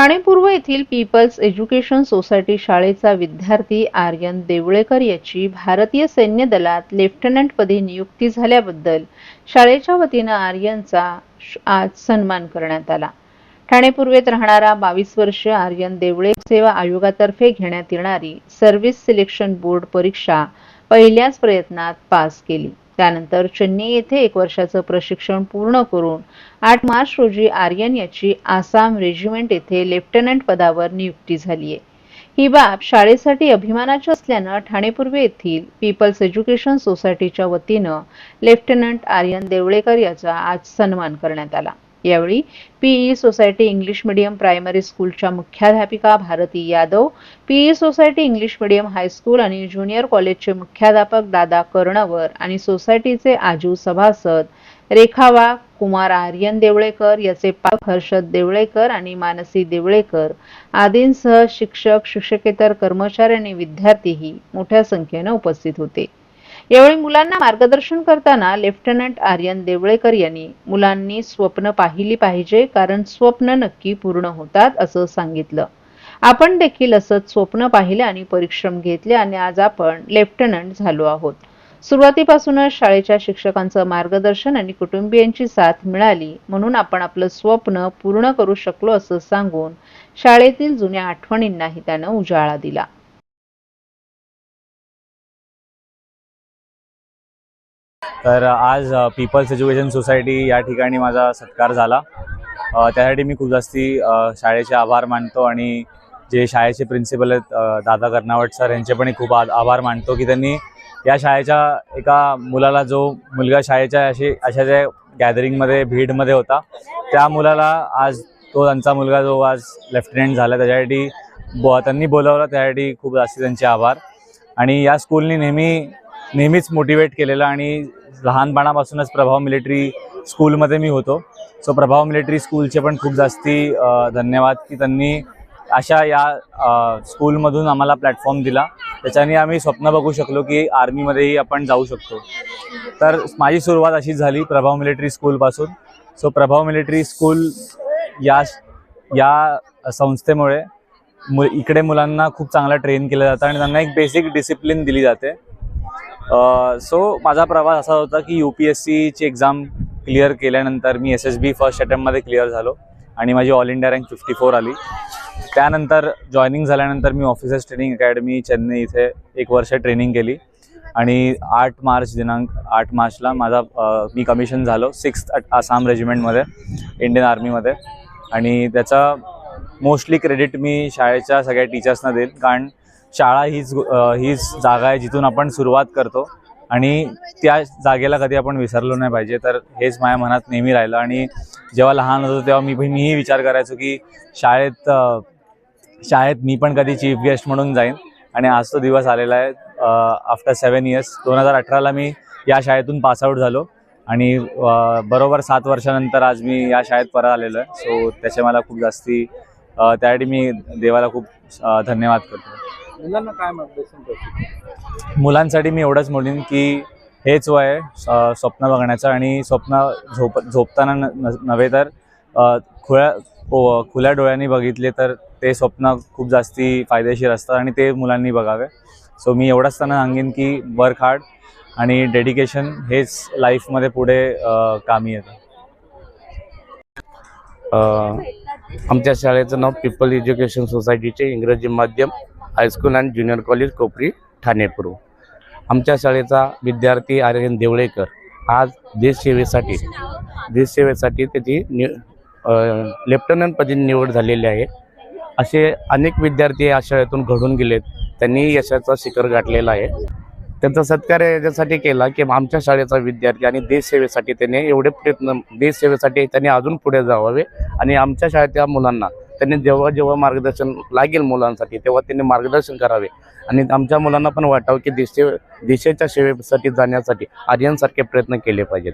ठाणे पूर्व येथील people's education society शाळेचा विद्यार्थी आर्यन देवळेकर याची भारतीय सैन्य दलात लेफ्टनंटपदी नियुक्ती झाल्याबद्दल शाळेच्या वतीनं आर्यनचा आज सन्मान करण्यात आला. ठाणे पूर्वेत राहणारा बावीस वर्ष आर्यन देवळे सेवा आयोगातर्फे घेण्यात येणारी सर्व्हिस सिलेक्शन बोर्ड परीक्षा पहिल्याच प्रयत्नात पास केली. त्यानंतर चेन्नई येथे एक वर्षाचं प्रशिक्षण पूर्ण करून आठ मार्च रोजी आर्यन याची आसाम रेजिमेंट येथे लेफ्टनंट पदावर नियुक्ती झाली आहे. ही बाब शाळेसाठी अभिमानाची असल्यानं ठाणेपूर्व येथील पीपल्स एज्युकेशन सोसायटीच्या वतीनं लेफ्टनंट आर्यन देवळेकर याचा आज सन्मान करण्यात आला. यावेळी PE society English medium primary स्कूलच्या मुख्याध्यापिका Bharati Yadav PE society English medium high school आणि ज्युनियर कॉलेजचे मुख्याध्यापक दादा कर्णवर आणि सोसायटीचे आजू सभासद रेखावा कुमार आर्यन देवळेकर याचे पालक हर्षद देवळेकर आणि मानसी देवळेकर आदींसह शिक्षक शिक्षकेतर कर्मचारी आणि विद्यार्थीही मोठ्या संख्येनं उपस्थित होते. यावेळी मुलांना मार्गदर्शन करताना लेफ्टनंट आर्यन देवळेकर यांनी मुलांनी स्वप्न पाहिली पाहिजे कारण स्वप्न नक्की पूर्ण होतात असं सांगितलं. आपण देखील असंच स्वप्न पाहिले आणि परिश्रम घेतले आणि आज आपण लेफ्टनंट झालो आहोत. सुरुवातीपासूनच शाळेच्या शिक्षकांचं मार्गदर्शन आणि कुटुंबियांची साथ मिळाली म्हणून आपण आपलं स्वप्न पूर्ण करू शकलो असं सांगून शाळेतील जुन्या आठवणींनाही त्यानं उजाळा दिला. तर आज पीपल्स एज्युकेशन सोसायटी या ठिकाणी माझा सत्कार झाला. त्यासाठी मी खूप जास्ती शाळेचे आभार मानतो आणि जे शाळेचे प्रिन्सिपल आहेत दादा कर्नावट सर यांचे पण खूप आभार मानतो की त्यांनी या शाळेच्या एका मुलाला जो मुलगा शाळेच्या अशी अशा ज्या गॅदरिंगमध्ये भीडमध्ये होता त्या मुलाला आज तो त्यांचा मुलगा जो आज लेफ्टनंट झाला त्याच्यासाठी ब त्यांनी बोलावलं त्यासाठी खूप जास्ती त्यांचे आभार. आणि या स्कूलनी नेहमी नेहमीच मोटिवेट केलेलं आणि लहानपणापासूनच प्रभाव मिलिटरी स्कूलमध्ये मी होतो. सो प्रभाव मिलिटरी स्कूलचे पण खूप जास्ती धन्यवाद की त्यांनी अशा या स्कूलमधून आम्हाला प्लॅटफॉर्म दिला. त्याच्याने आम्ही स्वप्न बघू शकलो की आर्मीमध्येही आपण जाऊ शकतो. तर माझी सुरुवात अशीच झाली प्रभाव मिलिटरी स्कूलपासून सो प्रभाव मिलिटरी स्कूल या या संस्थेमुळे मु इकडे मुलांना खूप चांगलं ट्रेन केलं जातं आणि त्यांना एक बेसिक डिसिप्लिन दिली जाते. सो माझा प्रवास असा होता की यू पी एस सीची एक्झाम क्लिअर केल्यानंतर मी एस एस बी फर्स्ट अटेम्प्टमध्ये क्लिअर झालो आणि माझी all India rank fifty four आली. त्यानंतर जॉईनिंग झाल्यानंतर मी ऑफिसर्स ट्रेनिंग अकॅडमी चेन्नई इथे एक वर्ष ट्रेनिंग केली आणि आठ मार्च दिनांक आठ मार्चला माझा मी कमिशन झालो सिक्स आसाम रेजिमेंटमध्ये इंडियन आर्मीमध्ये आणि त्याचा मोस्टली क्रेडिट मी शाळेच्या सगळ्या टीचर्सना देईल. कारण शाळा हीच हीच जागा आहे जिथून आपण सुरुवात करतो. आणि त्या जागेला कधी आपण विसरलो नाही पाहिजे. तर हेच माझ्या मनात नेहमी राहिलं. आणि जेव्हा लहान होतो तेव्हा मी मीही विचार करायचो की शाळेत शाळेत मी पण कधी चीफ गेस्ट म्हणून जाईन. आणि आज तो दिवस आलेला आहे. आफ्टर सेवन इयर्स दोन हजार अठराला मी या शाळेतून पासआउट झालो. आणि बरोबर सात वर्षानंतर आज मी या शाळेत परत आलेलो आहे. सो त्याचे मला खूप जास्ती त्यासाठी मी देवाला खूप धन्यवाद करतो. मुलांना काय मार्गदर्शन करतो मुलांसाठी मी एवढंच म्हणेन की हेच वय स्वप्न बघण्याचं आणि स्वप्न झोप झोपताना नव्हे तर अ, खुल्या डोळ्यांनी बघितले तर ते स्वप्न खूप जास्ती फायदेशीर असतात आणि ते मुलांनी बघावे. सो मी एवढंच त्यांना सांगेन की वर्क हार्ड आणि डेडिकेशन हेच लाईफमध्ये पुढे कामी येतं. आमच्या शाळेचं नाव पीपल एज्युकेशन सोसायटीचे इंग्रजी माध्यम. High school and junior college Kopri Thanepur आमच्या शाळेचा विद्यार्थी आर्यन देवळेकर आज देशसेवेसाठी देशसेवेसाठी त्याची नि लेफ्टनंटपदी निवड झालेली आहे. असे अनेक विद्यार्थी या शाळेतून घडून गेलेत. त्यांनी यशाचा शिखर गाठलेला आहे. त्यांचा सत्कार याच्यासाठी केला की आमच्या शाळेचा विद्यार्थी आणि देशसेवेसाठी त्याने एवढे प्रयत्न देशसेवेसाठी त्यांनी अजून पुढे जावावे आणि आमच्या शाळेतल्या मुलांना त्यांनी जेव्हा जेव्हा मार्गदर्शन लागेल मुलांसाठी तेव्हा त्यांनी मार्गदर्शन करावे. आणि आमच्या मुलांना पण वाटावं की देशे देशाच्या सेवेसाठी जाण्यासाठी आर्यनसारखे प्रयत्न केले पाहिजेत.